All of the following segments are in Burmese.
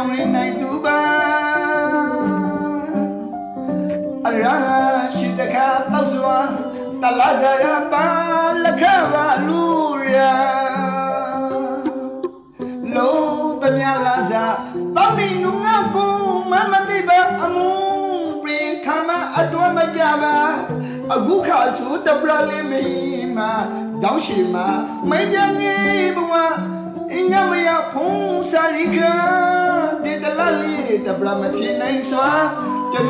ရောင်ရင်းနိုင်သူပါအရာရှိတခါတောက်စွာတလာဇရာပါလက်ခဝလူရာလုံးသမျှလာဇာတောင်းနေနုငါဘူးမမသိပါအမှုပြေခမအတွမကြပါအခုခါဆိုတပရလေးမိမတောင်းရှိမမင်းပြငယ်ဘဝအင်းညမရဖုံးစာရီကာ လလေးတပရမဖြစ်နိုင်စွာကျွ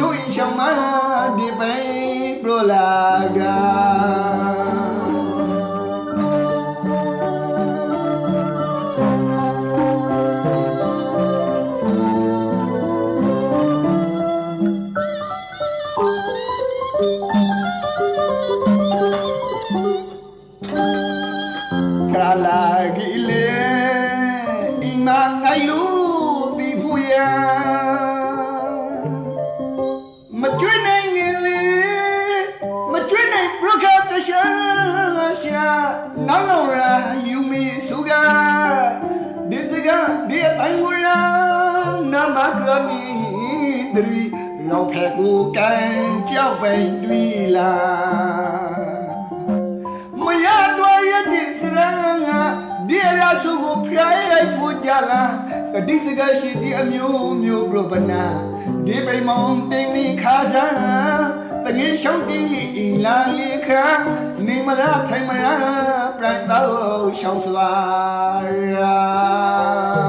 မကရမီဒရီလောက်ဖဲကိုကန်ကြောက်ပိန်တွေ့လာမရတော့ရတဲ့စရငါဒီရဆုကိုဖျားရိုက်ဖို့ကြလားကတိစကားရှိဒီအမျိုးမျိုးပြပနာဒီပိမောင်တင်းနေခါစားတငယ်ရှောင်းတီအင်လာလေခါနေမလားထိုင်မလားပြတ်တော့ရှောင်းစွာရာ